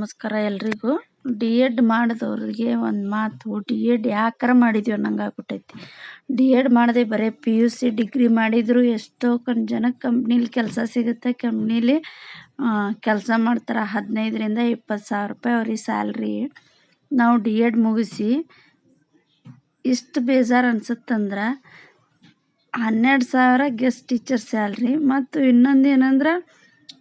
ನಮಸ್ಕಾರ ಎಲ್ರಿಗೂ. D Ed ಮಾಡಿದವ್ರಿಗೆ ಒಂದು ಮಾತು ಡಿ ಎಡ್ ಯಾಕಾರ ಮಾಡಿದ್ವಿ ಅನ್ನಂಗೆ ಆಗ್ಬಿಟ್ಟೈತಿ. ಡಿ ಎಡ್ ಮಾಡಿದೆ ಬರೀ ಪಿ ಯು ಸಿ ಡಿಗ್ರಿ ಮಾಡಿದ್ರು ಎಷ್ಟೋ ಕಣ್ ಜನ ಕಂಪ್ನೀಲಿ ಕೆಲಸ ಸಿಗುತ್ತೆ. ಕಂಪ್ನೀಲಿ ಕೆಲಸ ಮಾಡ್ತಾರೆ ಹದಿನೈದರಿಂದ ಇಪ್ಪತ್ತು ಸಾವಿರ ರೂಪಾಯಿ ಅವ್ರಿಗೆ ಸ್ಯಾಲ್ರಿ. ನಾವು ಡಿ ಎಡ್ ಮುಗಿಸಿ ಇಷ್ಟು ಬೇಜಾರು ಅನ್ಸುತ್ತಂದ್ರೆ ಹನ್ನೆರಡು ಸಾವಿರ ಗೆಸ್ಟ್ ಟೀಚರ್ ಸ್ಯಾಲ್ರಿ. ಮತ್ತು ಇನ್ನೊಂದು ಏನಂದ್ರೆ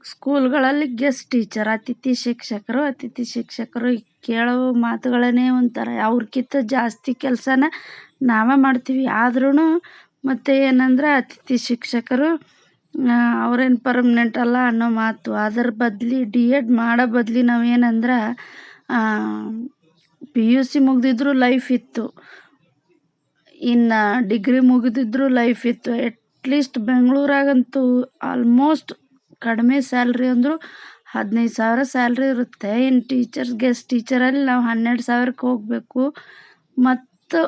ಸ್ಕೂಲ್ಗಳಲ್ಲಿ ಗೆಸ್ಟ್ ಟೀಚರ್ ಅತಿಥಿ ಶಿಕ್ಷಕರು ಅತಿಥಿ ಶಿಕ್ಷಕರು ಕೇಳೋ ಮಾತುಗಳನ್ನೇ ಒಂಥರ. ಅವ್ರಕ್ಕಿಂತ ಜಾಸ್ತಿ ಕೆಲಸನ ನಾವೇ ಮಾಡ್ತೀವಿ. ಆದ್ರೂ ಮತ್ತು ಏನಂದ್ರೆ ಅತಿಥಿ ಶಿಕ್ಷಕರು ಅವ್ರೇನು ಪರ್ಮನೆಂಟ್ ಅಲ್ಲ ಅನ್ನೋ ಮಾತು. ಅದರ ಬದಲಿ ಡಿ ಎಡ್ ಮಾಡೋ ಬದಲಿ ನಾವೇನಂದ್ರೆ ಪಿ ಯು ಸಿ ಮುಗಿದಿದ್ರು ಲೈಫ್ ಇತ್ತು. ಇನ್ನು ಡಿಗ್ರಿ ಮುಗಿದಿದ್ರು ಲೈಫ್ ಇತ್ತು. ಅಟ್ಲೀಸ್ಟ್ ಬೆಂಗಳೂರಾಗಂತೂ ಆಲ್ಮೋಸ್ಟ್ ಕಡಿಮೆ ಸ್ಯಾಲ್ರಿ ಅಂದರೂ ಹದಿನೈದು ಸಾವಿರ ಸ್ಯಾಲ್ರಿ ಇರುತ್ತೆ. ಇನ್ನು ಟೀಚರ್ಸ್ ಗೆಸ್ಟ್ ಟೀಚರಲ್ಲಿ ನಾವು ಹನ್ನೆರಡು ಸಾವಿರಕ್ಕೆ ಹೋಗಬೇಕು. ಮತ್ತು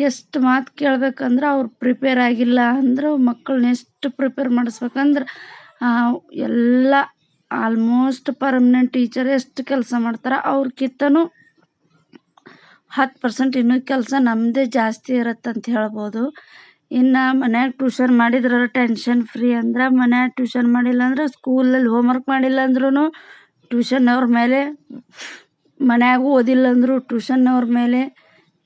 ಎಷ್ಟು ಮಾತು ಕೇಳ್ಬೇಕಂದ್ರೆ ಅವ್ರು ಪ್ರಿಪೇರ್ ಆಗಿಲ್ಲ ಅಂದ್ರೆ ಮಕ್ಕಳನ್ನ ಎಷ್ಟು ಪ್ರಿಪೇರ್ ಮಾಡಿಸ್ಬೇಕಂದ್ರೆ ಎಲ್ಲ ಆಲ್ಮೋಸ್ಟ್ ಪರ್ಮನೆಂಟ್ ಟೀಚರ್ ಎಷ್ಟು ಕೆಲಸ ಮಾಡ್ತಾರೆ ಅವ್ರಕ್ಕಿಂತನೂ ಹತ್ತು ಪರ್ಸೆಂಟ್ ಇನ್ನೂ ಕೆಲಸ ನಮ್ಮದೇ ಜಾಸ್ತಿ ಇರುತ್ತಂತ ಹೇಳ್ಬೋದು. ಇನ್ನು ಮನ್ಯಾಗ ಟ್ಯೂಷನ್ ಮಾಡಿದ್ರೆ ಟೆನ್ಷನ್ ಫ್ರೀ ಅಂದ್ರೆ ಮನ್ಯಾಗ ಟ್ಯೂಷನ್ ಮಾಡಿಲ್ಲ ಅಂದ್ರೆ ಸ್ಕೂಲಲ್ಲಿ ಹೋಮ್ವರ್ಕ್ ಮಾಡಿಲ್ಲ ಅಂದ್ರೂ ಟ್ಯೂಷನ್ನವ್ರ ಮೇಲೆ ಮನ್ಯಾಗ ಓದಿಲ್ಲ ಅಂದರೂ ಟ್ಯೂಷನ್ನವ್ರ ಮೇಲೆ.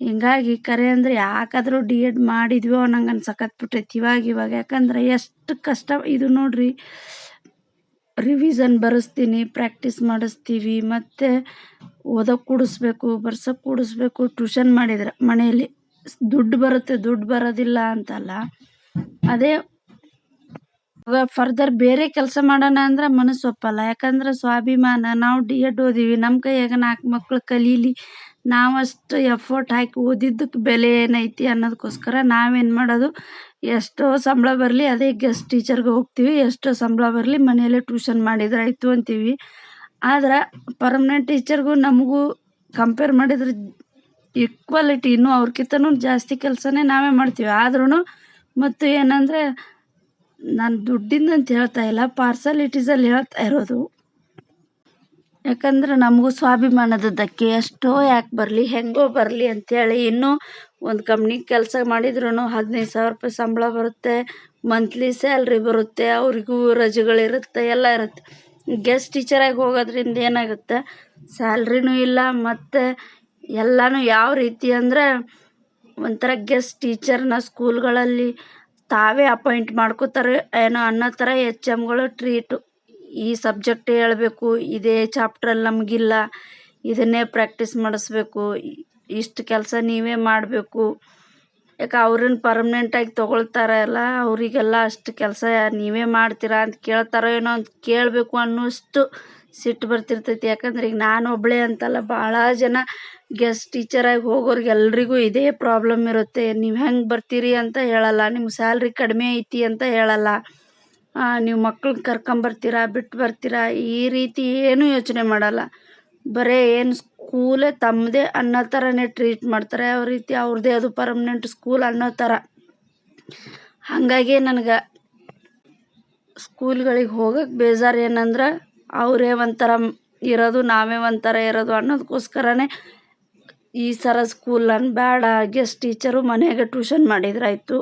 ಹಿಂಗಾಗಿ ಕರೆ ಅಂದ್ರೆ ಯಾಕಾದರೂ ಡಿ ಎಡ್ ಮಾಡಿದ್ವೋ ಸಕತ್ ಅನ್ಸಕತ್ಬಿಟ್ಟೈತಿ ಇವಾಗ ಇವಾಗ. ಯಾಕಂದ್ರೆ ಎಷ್ಟು ಕಷ್ಟ ಇದು ನೋಡ್ರಿ. ರಿವಿಸನ್ ಬರೆಸ್ತೀನಿ ಪ್ರಾಕ್ಟೀಸ್ ಮಾಡಿಸ್ತೀವಿ, ಮತ್ತು ಓದೋಕೆ ಕೂಡಿಸ್ಬೇಕು, ಬರ್ಸೋಕೆ ಕೂಡಿಸ್ಬೇಕು ಟ್ಯೂಷನ್ ಮಾಡಿದ್ರೆ ಮನೆಯಲ್ಲಿ. ದುಡ್ಡು ಬರುತ್ತೆ, ದುಡ್ಡು ಬರೋದಿಲ್ಲ ಅಂತಲ್ಲ. ಅದೇ ಫರ್ದರ್ ಬೇರೆ ಕೆಲಸ ಮಾಡೋಣ ಅಂದ್ರೆ ಮನಸ್ಸು ಒಪ್ಪಲ್ಲ. ಯಾಕಂದ್ರೆ ಸ್ವಾಭಿಮಾನ, ನಾವು ಡಿ ಎಡ್ ಓದೀವಿ. ನಮ್ಮ ಕೈಯಾಗ ನಾಲ್ಕು ಮಕ್ಳು ಕಲೀಲಿ, ನಾವಷ್ಟು ಎಫರ್ಟ್ ಹಾಕಿ ಓದಿದ್ದಕ್ಕೆ ಬೆಲೆ ಏನೈತಿ ಅನ್ನೋದಕ್ಕೋಸ್ಕರ ನಾವೇನು ಮಾಡೋದು? ಎಷ್ಟೋ ಸಂಬಳ ಬರಲಿ, ಅದೇ ಗೆಸ್ಟ್ ಟೀಚರ್ಗೆ ಹೋಗ್ತೀವಿ. ಎಷ್ಟೋ ಸಂಬಳ ಬರಲಿ, ಮನೆಯಲ್ಲೇ ಟ್ಯೂಷನ್ ಮಾಡಿದ್ರೆ ಆಯಿತು ಅಂತೀವಿ. ಆದ್ರೆ ಪರ್ಮನೆಂಟ್ ಟೀಚರ್ಗೂ ನಮಗೂ ಕಂಪೇರ್ ಮಾಡಿದ್ರೆ ಈಕ್ವಾಲಿಟಿ ಇನ್ನೂ ಅವ್ರಿಗಿಂತನೂ ಜಾಸ್ತಿ ಕೆಲಸನೇ ನಾವೇ ಮಾಡ್ತೀವಿ. ಆದ್ರೂ ಮತ್ತು ಏನಂದರೆ ನಾನು ದುಡ್ಡಿಂದು ಅಂತ ಹೇಳ್ತಾ ಇಲ್ಲ, ಪಾರ್ಸಲಿಟೀಸಲ್ಲಿ ಹೇಳ್ತಾ ಇರೋದು. ಯಾಕಂದ್ರೆ ನಮಗೂ ಸ್ವಾಭಿಮಾನದ ಧಕ್ಕೆ ಎಷ್ಟೋ ಯಾಕೆ ಬರಲಿ, ಹೆಂಗೋ ಬರಲಿ ಅಂಥೇಳಿ ಇನ್ನೂ ಒಂದು ಕಂಪ್ನಿ ಕೆಲಸ ಮಾಡಿದ್ರೂ ಹದಿನೈದು ಸಾವಿರ ರೂಪಾಯಿ ಸಂಬಳ ಬರುತ್ತೆ ಮಂತ್ಲಿ ಸ್ಯಾಲ್ರಿ ಬರುತ್ತೆ, ಅವ್ರಿಗೂ ರಜೆಗಳಿರುತ್ತೆ ಎಲ್ಲ ಇರುತ್ತೆ. ಗೆಸ್ಟ್ ಟೀಚರಾಗಿ ಹೋಗೋದ್ರಿಂದ ಏನಾಗುತ್ತೆ? ಸ್ಯಾಲ್ರಿನೂ ಇಲ್ಲ, ಮತ್ತು ಎಲ್ಲನೂ ಯಾವ ರೀತಿ ಅಂದರೆ ಒಂಥರ ಗೆಸ್ಟ್ ಟೀಚರ್ನ ಸ್ಕೂಲ್ಗಳಲ್ಲಿ ತಾವೇ ಅಪಾಯಿಂಟ್ ಮಾಡ್ಕೋತಾರೆ, ಏನೋ ಅನ್ನೋ ಥರ ಎಚ್ ಎಮ್ಗಳು ಟ್ರೀಟು ಈ ಸಬ್ಜೆಕ್ಟ್ ಹೇಳಬೇಕು, ಇದೇ ಚಾಪ್ಟ್ರಲ್ಲಿ ನಮಗಿಲ್ಲ, ಇದನ್ನೇ ಪ್ರಾಕ್ಟೀಸ್ ಮಾಡಿಸ್ಬೇಕು, ಇಷ್ಟು ಕೆಲಸ ನೀವೇ ಮಾಡಬೇಕು. ಯಾಕೆ ಅವ್ರನ್ನ ಪರ್ಮ್ನೆಂಟಾಗಿ ತೊಗೊಳ್ತಾರಲ್ಲ ಅವರಿಗೆಲ್ಲ ಅಷ್ಟು ಕೆಲಸ ನೀವೇ ಮಾಡ್ತೀರಾ ಅಂತ ಕೇಳ್ತಾರೋ ಏನೋ ಅಂತ ಕೇಳಬೇಕು ಅನ್ನೋಷ್ಟು ಸಿಟ್ಟು ಬರ್ತಿರ್ತೈತಿ. ಯಾಕಂದ್ರೆ ಈಗ ನಾನು ಒಬ್ಬಳೇ ಅಂತಲ್ಲ ಭಾಳ ಜನ ಗೆಸ್ಟ್ ಟೀಚರಾಗಿ ಹೋಗೋರಿಗೆ ಎಲ್ರಿಗೂ ಇದೇ ಪ್ರಾಬ್ಲಮ್ ಇರುತ್ತೆ. ನೀವು ಹೆಂಗೆ ಬರ್ತೀರಿ ಅಂತ ಹೇಳಲ್ಲ ನಿಮ್ಮ ಸ್ಯಾಲ್ರಿ ಕಡಿಮೆ ಐತಿ ಅಂತ ಹೇಳಲ್ಲ. ನೀವು ಮಕ್ಳನ್ನ ಕರ್ಕೊಂಬರ್ತೀರಾ ಬಿಟ್ಟು ಬರ್ತೀರಾ, ಈ ರೀತಿ ಏನೂ ಯೋಚನೆ ಮಾಡಲ್ಲ. ಬರೀ ಏನು ಸ್ಕೂಲೇ ತಮ್ಮದೇ ಅನ್ನೋ ಥರನೇ ಟ್ರೀಟ್ ಮಾಡ್ತಾರೆ. ಯಾವ ರೀತಿ ಅವ್ರದ್ದೇ ಅದು ಪರ್ಮನೆಂಟ್ ಸ್ಕೂಲ್ ಅನ್ನೋ ಥರ ಹಾಗಾಗಿ ನನಗೆ ಸ್ಕೂಲ್ಗಳಿಗೆ ಹೋಗಕ್ಕೆ ಬೇಜಾರು ಏನಂದ್ರೆ ಅವರೇ ಒಂಥರ ಇರೋದು, ನಾವೇ ಒಂಥರ ಇರೋದು ಅನ್ನೋದಕ್ಕೋಸ್ಕರನೇ ಈ ಸರ ಸ್ಕೂಲ್ ಅನ್ನು ಬೇಡ ಗೆಸ್ಟ್ ಟೀಚರು ಮನೆಗೆ ಟ್ಯೂಷನ್ ಮಾಡಿದ್ರಾಯ್ತು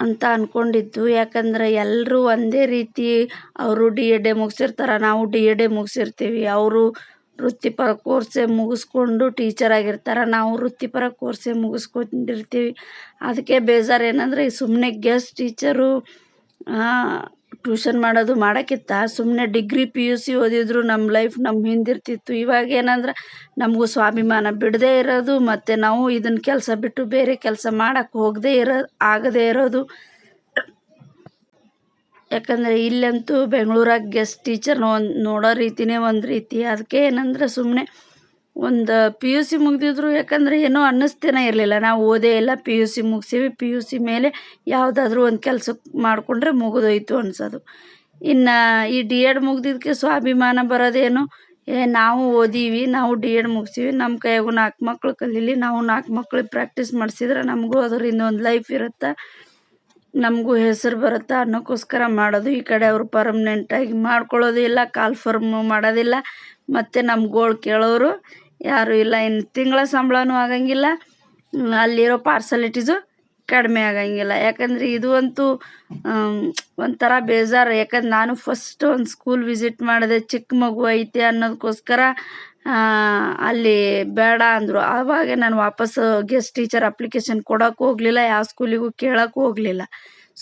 ಅಂತ ಅಂದ್ಕೊಂಡಿದ್ದು ಯಾಕಂದರೆ ಎಲ್ಲರೂ ಒಂದೇ ರೀತಿ ಅವರು ಡಿ ಎ ಮುಗಿಸಿರ್ತಾರೆ, ನಾವು ಡಿ ಎಡ್ ಎ ಮುಗಿಸಿರ್ತೀವಿ. ಅವರು ವೃತ್ತಿಪರ ಕೋರ್ಸೇ ಮುಗಿಸ್ಕೊಂಡು ಟೀಚರ್ ಆಗಿರ್ತಾರೆ, ನಾವು ವೃತ್ತಿಪರ ಕೋರ್ಸೇ ಮುಗಿಸ್ಕೊಂಡಿರ್ತೀವಿ. ಅದಕ್ಕೆ ಬೇಜಾರು ಏನಂದರೆ ಸುಮ್ಮನೆ ಗೆಸ್ಟ್ ಟೀಚರು ಟ್ಯೂಷನ್ ಮಾಡೋದು ಮಾಡೋಕ್ಕಿಂತ ಸುಮ್ಮನೆ ಡಿಗ್ರಿ ಪಿ ಯು ಸಿ ಓದಿದ್ರು ನಮ್ಮ ಲೈಫ್ ನಮ್ಮ ಹಿಂದಿರ್ತಿತ್ತು. ಇವಾಗ ಏನಂದ್ರೆ ನಮಗೂ ಸ್ವಾಭಿಮಾನ ಬಿಡದೇ ಇರೋದು, ಮತ್ತು ನಾವು ಇದನ್ನ ಕೆಲಸ ಬಿಟ್ಟು ಬೇರೆ ಕೆಲಸ ಮಾಡೋಕ್ಕೆ ಹೋಗದೇ ಇರೋ, ಆಗದೇ ಇರೋದು. ಯಾಕಂದರೆ ಇಲ್ಲಂತೂ ಬೆಂಗಳೂರಾಗ ಗೆಸ್ಟ್ ಟೀಚರ್ನ ಒಂದು ನೋಡೋ ರೀತಿನೇ ಒಂದು ರೀತಿ. ಅದಕ್ಕೆ ಏನಂದ್ರೆ ಸುಮ್ಮನೆ ಒಂದು ಪಿ ಯು ಸಿ ಮುಗಿದಿದ್ರು ಯಾಕಂದರೆ ಏನೋ ಅನ್ನಿಸ್ತೇನೆ ಇರಲಿಲ್ಲ. ನಾವು ಓದೇ ಇಲ್ಲ ಪಿ ಯು ಸಿ ಮುಗಿಸೀವಿ. ಪಿ ಯು ಸಿ ಮೇಲೆ ಯಾವುದಾದ್ರೂ ಒಂದು ಕೆಲಸಕ್ಕೆ ಮಾಡಿಕೊಂಡ್ರೆ ಮುಗಿದೋಯ್ತು ಅನ್ಸೋದು. ಇನ್ನು ಈ ಡಿ ಎಡ್ ಮುಗ್ದಿದ್ದಕ್ಕೆ ಸ್ವಾಭಿಮಾನ ಬರೋದೇನು? ಏ, ನಾವು ಓದೀವಿ, ನಾವು ಡಿ ಎಡ್ ಮುಗಿಸೀವಿ. ನಮ್ಮ ಕೈಯಾಗೂ ನಾಲ್ಕು ಮಕ್ಕಳು ಕಲೀಲಿ. ನಾವು ನಾಲ್ಕು ಮಕ್ಳಿಗೆ ಪ್ರಾಕ್ಟೀಸ್ ಮಾಡಿಸಿದ್ರೆ ನಮಗೂ ಅದರಿಂದ ಒಂದು ಲೈಫ್ ಇರುತ್ತೆ? ನಮಗೂ ಹೆಸರು ಬರುತ್ತೆ ಅನ್ನೋಕ್ಕೋಸ್ಕರ ಮಾಡೋದು. ಈ ಕಡೆ ಅವರು ಪರ್ಮನೆಂಟಾಗಿ ಮಾಡ್ಕೊಳ್ಳೋದು ಇಲ್ಲ ಕಾಲ್ ಫರ್ಮ್ ಮಾಡೋದಿಲ್ಲ. ಮತ್ತು ನಮ್ಮ ಗೋಳು ಕೇಳೋರು ಯಾರೂ ಇಲ್ಲ. ಇನ್ನು ತಿಂಗಳ ಸಂಬಳನೂ ಆಗಂಗಿಲ್ಲ. ಅಲ್ಲಿರೋ ಪಾರ್ಸಲಿಟೀಸು ಕಡಿಮೆ ಆಗಂಗಿಲ್ಲ. ಯಾಕಂದರೆ ಇದು ಅಂತೂ ಒಂಥರ ಬೇಜಾರು. ಯಾಕಂದ್ರೆ ನಾನು ಫಸ್ಟ್ ಒಂದು ಸ್ಕೂಲ್ ವಿಸಿಟ್ ಮಾಡಿದೆ. ಚಿಕ್ಕ ಮಗು ಐತೆ ಅನ್ನೋದಕ್ಕೋಸ್ಕರ ಅಲ್ಲಿ ಬೇಡ ಅಂದರು. ಆವಾಗ ನಾನು ವಾಪಸ್ ಗೆಸ್ಟ್ ಟೀಚರ್ ಅಪ್ಲಿಕೇಶನ್ ಕೊಡೋಕೆ ಹೋಗಲಿಲ್ಲ. ಯಾವ ಸ್ಕೂಲಿಗೂ ಕೇಳೋಕೆ ಹೋಗಲಿಲ್ಲ.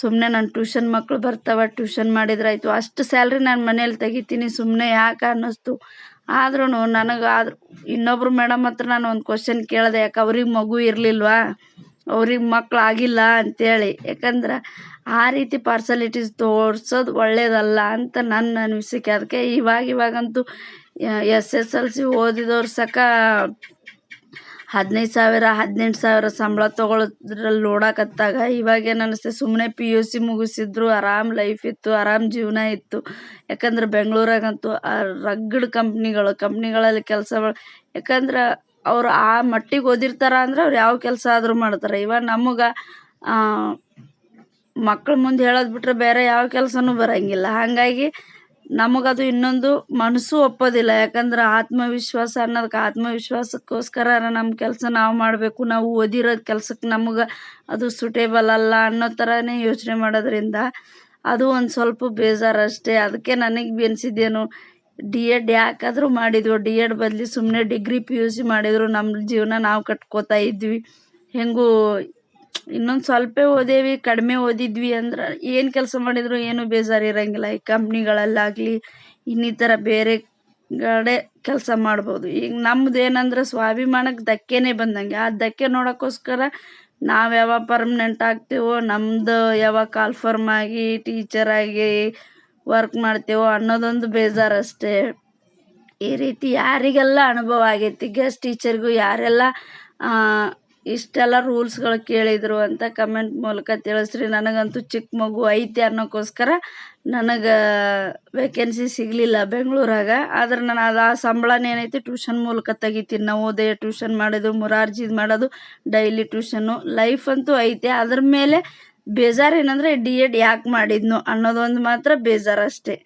ಸುಮ್ಮನೆ ನಾನು ಟ್ಯೂಷನ್ ಮಕ್ಕಳು ಬರ್ತಾವೆ ಟ್ಯೂಷನ್ ಮಾಡಿದ್ರಾಯ್ತು ಅಷ್ಟು ಸ್ಯಾಲ್ರಿ ನಾನು ಮನೇಲಿ ತೆಗಿತೀನಿ. ಸುಮ್ಮನೆ ಯಾಕೆ ಅನ್ನಿಸ್ತು. ಆದ್ರೂ ನನಗೆ ಆದ್ರೂ ಇನ್ನೊಬ್ರು ಮೇಡಮ್ ಹತ್ರ ನಾನು ಒಂದು ಕ್ವಶನ್ ಕೇಳಿದೆ, ಯಾಕೆ ಅವ್ರಿಗೆ ಮಗು ಇರಲಿಲ್ವಾ? ಅವ್ರಿಗೆ ಮಕ್ಳು ಆಗಿಲ್ಲ ಅಂತೇಳಿ. ಯಾಕಂದ್ರೆ ಆ ರೀತಿ ಪಾರ್ಸಲಿಟೀಸ್ ತೋರ್ಸೋದು ಒಳ್ಳೇದಲ್ಲ ಅಂತ ನನ್ನ ಅನಿಸಿಕೆ. ಅದಕ್ಕೆ ಇವಾಗ ಇವಾಗಂತೂ ಎಸ್ ಎಸ್ ಎಲ್ ಸಿ ಓದಿದವ್ರು ಸಕ ಹದಿನೈದು ಸಾವಿರ, ಹದಿನೆಂಟು ಸಾವಿರ ಸಂಬಳ ತೊಗೊಳೋದ್ರಲ್ಲಿ ನೋಡಕತ್ತಾಗ ಇವಾಗೇನು ಅನಿಸ್ತೈತೆ ಸುಮ್ಮನೆ ಪಿ ಯು ಸಿ ಮುಗಿಸಿದ್ರು ಆರಾಮ್ ಲೈಫ್ ಇತ್ತು, ಆರಾಮ್ ಜೀವನ ಇತ್ತು. ಯಾಕಂದ್ರೆ ಬೆಂಗಳೂರಾಗಂತೂ ಆ ರಗ್ಗಡ್ ಕಂಪ್ನಿಗಳು ಕಂಪ್ನಿಗಳಲ್ಲಿ ಕೆಲಸ ಯಾಕಂದ್ರೆ ಅವ್ರು ಆ ಮಟ್ಟಿಗೆ ಓದಿರ್ತಾರ ಅಂದ್ರೆ ಅವ್ರು ಯಾವ ಕೆಲಸ ಆದರೂ ಮಾಡ್ತಾರೆ. ಇವಾಗ ನಮಗೆ ಮಕ್ಳ ಮುಂದೆ ಹೇಳೋದು ಬಿಟ್ರೆ ಬೇರೆ ಯಾವ ಕೆಲಸನೂ ಬರೋಂಗಿಲ್ಲ. ಹಾಗಾಗಿ ನಮಗದು ಇನ್ನೊಂದು ಮನಸ್ಸು ಒಪ್ಪೋದಿಲ್ಲ. ಯಾಕಂದ್ರೆ ಆತ್ಮವಿಶ್ವಾಸ ಅನ್ನೋದಕ್ಕೆ ಆತ್ಮವಿಶ್ವಾಸಕ್ಕೋಸ್ಕರ ನಮ್ಮ ಕೆಲಸ ನಾವು ಮಾಡಬೇಕು. ನಾವು ಓದಿರೋ ಕೆಲ್ಸಕ್ಕೆ ನಮಗೆ ಅದು ಸೂಟೇಬಲ್ ಅಲ್ಲ ಅನ್ನೋ ಥರನೇ ಯೋಚನೆ ಮಾಡೋದ್ರಿಂದ ಅದು ಒಂದು ಸ್ವಲ್ಪ ಬೇಜಾರು ಅಷ್ಟೇ ಅದಕ್ಕೆ ನನಗೆ ಬಿ ಅನ್ಸಿದ್ದೇನು ಡಿ ಎಡ್ ಯಾಕಾದರೂ ಮಾಡಿದ್ವು ಡಿ ಎಡ್ ಬದಲಿ ಸುಮ್ಮನೆ ಡಿಗ್ರಿ ಪಿ ಯು ಸಿ ಮಾಡಿದ್ರು. ನಮ್ಮ ಜೀವನ ನಾವು ಕಟ್ಕೋತಾ ಇದ್ವಿ. ಹೆಂಗೂ ಇನ್ನೊಂದು ಸ್ವಲ್ಪ ಓದೇವಿ ಕಡಿಮೆ ಓದಿದ್ವಿ ಅಂದ್ರೆ ಏನು ಕೆಲಸ ಮಾಡಿದ್ರು ಏನು ಬೇಜಾರ್ ಇರಂಗಿಲ್ಲ. ಈ ಕಂಪ್ನಿಗಳಲ್ಲಾಗಲಿ ಇನ್ನಿತರ ಬೇರೆ ಕಡೆ ಕೆಲಸ ಮಾಡ್ಬೋದು. ಈಗ ನಮ್ದು ಏನಂದ್ರೆ ಸ್ವಾಭಿಮಾನಕ್ಕೆ ಧಕ್ಕೆನೇ ಬಂದಂಗೆ. ಆ ಧಕ್ಕೆ ನೋಡೋಕ್ಕೋಸ್ಕರ ನಾವು ಯಾವಾಗ ಪರ್ಮನೆಂಟ್ ಆಗ್ತೀವೋ ನಮ್ದು ಯಾವಾಗ ಕಾಲ್ಫರ್ಮ್ ಆಗಿ ಟೀಚರ್ ಆಗಿ ವರ್ಕ್ ಮಾಡ್ತೇವೋ ಅನ್ನೋದೊಂದು ಬೇಜಾರು ಅಷ್ಟೇ. ಈ ರೀತಿ ಯಾರಿಗೆಲ್ಲ ಅನುಭವ ಆಗೈತಿ ಗೆಸ್ಟ್ ಟೀಚರ್ಗೂ ಯಾರೆಲ್ಲ ಆ, ಇಷ್ಟೆಲ್ಲ ರೂಲ್ಸ್ಗಳು ಕೇಳಿದ್ರು ಅಂತ ಕಮೆಂಟ್ ಮೂಲಕ ತಿಳಿಸ್ರಿ. ನನಗಂತೂ ಚಿಕ್ಕ ಮಗು ಐತೆ ಅನ್ನೋಕ್ಕೋಸ್ಕರ ನನಗೆ ವೇಕೆನ್ಸಿ ಸಿಗಲಿಲ್ಲ ಬೆಂಗಳೂರಾಗ. ಆದ್ರೆ ನಾನು ಅದು ಆ ಸಂಬಳನ ಏನೈತಿ ಟ್ಯೂಷನ್ ಮೂಲಕ ತೆಗಿತೀನಿ. ನವೋದಯ ಟ್ಯೂಷನ್ ಮಾಡೋದು ಮುರಾರ್ಜಿ ಮಾಡೋದು ಡೈಲಿ ಟ್ಯೂಷನು ಲೈಫ್ ಅಂತೂ ಐತೆ. ಅದ್ರ ಮೇಲೆ ಬೇಜಾರು ಏನಂದರೆ ಡಿ ಎಡ್ ಯಾಕೆ ಮಾಡಿದ್ನು ಅನ್ನೋದೊಂದು ಮಾತ್ರ ಬೇಜಾರು ಅಷ್ಟೇ.